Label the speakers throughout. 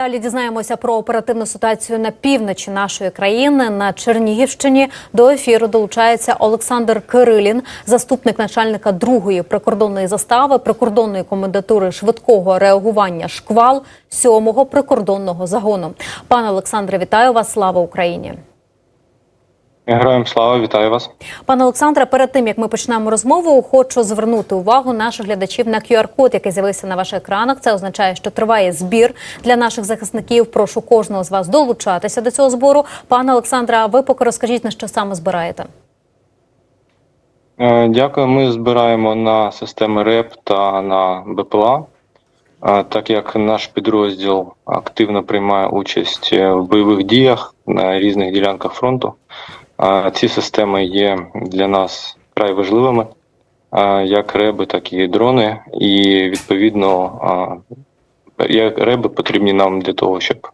Speaker 1: Далі дізнаємося про оперативну ситуацію на півночі нашої країни на Чернігівщині. До ефіру долучається Олександр Кирилін, заступник начальника другої прикордонної застави прикордонної комендатури швидкого реагування шквал сьомого прикордонного загону. Пане Олександре, вітаю вас! Слава Україні!
Speaker 2: Героям слава, вітаю вас.
Speaker 1: Пане Олександре, перед тим як ми почнемо розмову, хочу звернути увагу наших глядачів на QR-код, який з'явився на ваших екранах. Це означає, що триває збір для наших захисників. Прошу кожного з вас долучатися до цього збору. Пане Олександре, а ви поки розкажіть на що саме збираєте?
Speaker 2: Е, Дякую. Ми збираємо на системи РЕП та на БПЛА. Е, Так як наш підрозділ активно приймає участь в бойових діях на різних ділянках фронту, ці системи є для нас вкрай важливими, як реби, так і дрони. І відповідно як реби потрібні нам для того, щоб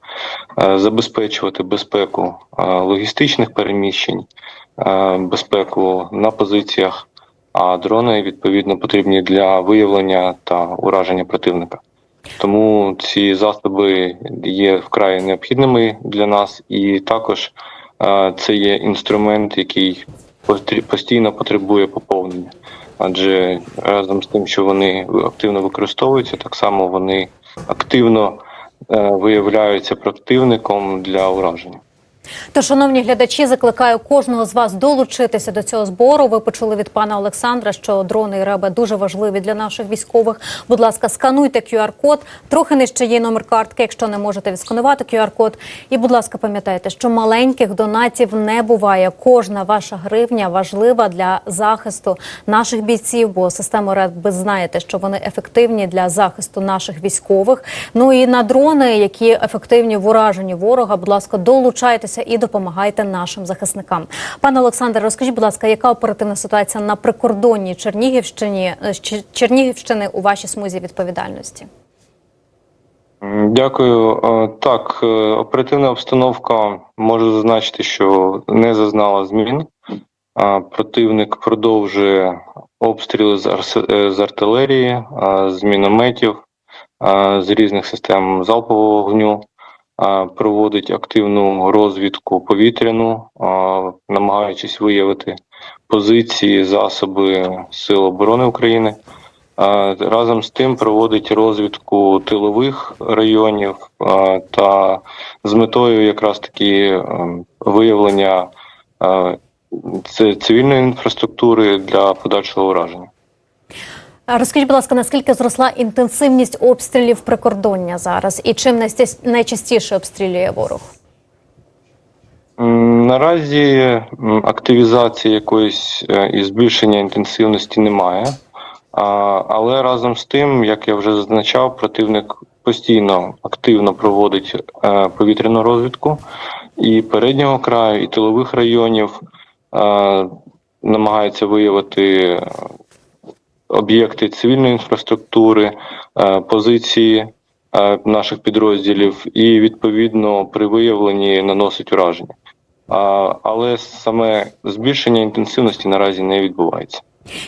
Speaker 2: забезпечувати безпеку логістичних переміщень, безпеку на позиціях, а дрони відповідно потрібні для виявлення та ураження противника. Тому ці засоби є вкрай необхідними для нас, і також це є інструмент, який постійно потребує поповнення. Адже разом з тим, що вони активно використовуються, так само вони активно е, виявляються противником для ураження.
Speaker 1: То, шановні глядачі, закликаю кожного з вас долучитися до цього збору. Ви почули від пана Олександра, що дрони і реби дуже важливі для наших військових. Будь ласка, скануйте QR-код. Трохи нижче є номер картки, якщо не можете відсканувати QR-код. І, будь ласка, пам'ятайте, що маленьких донатів не буває. Кожна ваша гривня важлива для захисту наших бійців, бо систему РЕД ви знаєте, що вони ефективні для захисту наших військових. Ну і на дрони, які ефективні в ураженні ворога. Будь ласка, долучайтеся і допомагайте нашим захисникам. Пане Олександре, розкажіть, будь ласка, яка оперативна ситуація на прикордонній Чернігівщині е, Чернігівщини у вашій смузі відповідальності?
Speaker 2: Дякую. Е, Так, е, оперативна обстановка можу зазначити, що не зазнала змін. Противник продовжує обстріли з арс- з артилерії, з мінометів, з різних систем залпового вогню. Проводить активну розвідку повітряну, намагаючись виявити позиції, засоби Сил оборони України. Разом з тим проводить розвідку тилових районів та з метою якраз таки е, виявлення цивільної інфраструктури для подальшого ураження.
Speaker 1: Розкажіть, будь ласка, наскільки зросла інтенсивність обстрілів прикордоння зараз, і чим найчастіше обстрілює ворог?
Speaker 2: Наразі активізації якоїсь е, і збільшення інтенсивності немає. Але разом з тим, як я вже зазначав, противник постійно активно проводить е, повітряну розвідку і переднього краю, і тилових районів е, намагається виявити об'єкти цивільної інфраструктури, е, позиції е, наших підрозділів, і відповідно при виявленні наносить ураження. Але саме збільшення інтенсивності наразі не відбувається.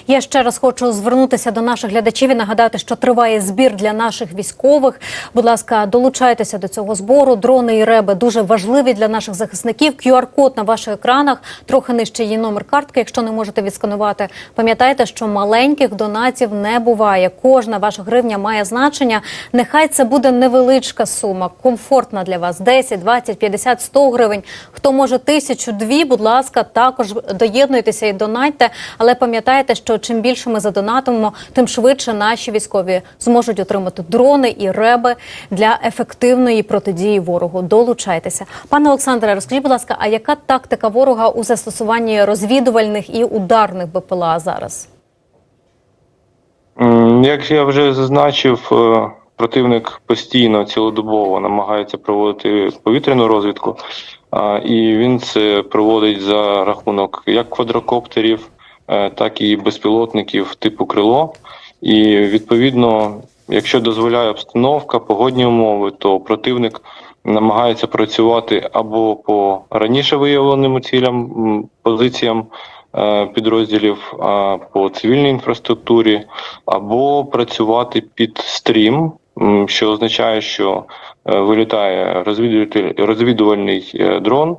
Speaker 1: Я ще раз хочу звернутися до наших глядачів і нагадати, що триває збір для наших військових. Будь ласка, долучайтеся до цього збору. Дрони і реби дуже важливі для наших захисників. QR-код на ваших екранах трохи нижче є номер картки. Якщо не можете відсканувати, пам'ятайте, що маленьких донатів не буває. Кожна ваша гривня має значення. Нехай це буде невеличка сума, комфортна для вас 10, 20, 50, 100 гривень. Хто може тисячу, дві, будь ласка, також доєднуйтеся і донатьте. Але пам'ятайте, що чим більше ми задонатимо, тим швидше наші військові зможуть отримати дрони і реби для ефективної протидії ворогу. Долучайтеся, пане Олександре. Розкажіть, будь ласка, а яка тактика ворога у застосуванні розвідувальних і ударних БПЛА зараз?
Speaker 2: Як я вже зазначив, е, противник постійно цілодобово намагається проводити повітряну розвідку, і він це проводить за рахунок як квадрокоптерів, так і безпілотників типу крило. І відповідно, якщо дозволяє обстановка, погодні умови, то противник намагається працювати або по раніше виявленим цілям, позиціям е, підрозділів по цивільній інфраструктурі, або працювати під стрім, що означає, що е, вилітає розвідувальний е, дрон,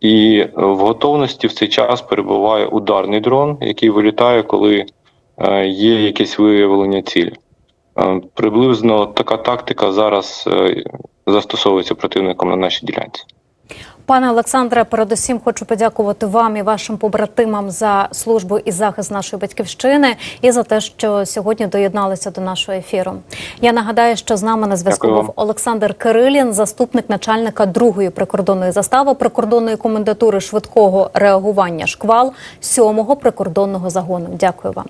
Speaker 2: і е, в готовності в цей час перебуває ударний дрон, який вилітає, коли е, є якесь виявлення цілі. Е, Приблизно така тактика зараз застосовується противником на нашій ділянці.
Speaker 1: Пане Олександре, передусім хочу подякувати вам і вашим побратимам за службу і захист нашої батьківщини і за те, що сьогодні доєдналися до нашого ефіру. Я нагадаю, що з нами на зв'язку був Олександр Кирилін, заступник начальника другої прикордонної застави прикордонної комендатури швидкого реагування шквал сьомого прикордонного загону. Дякую вам.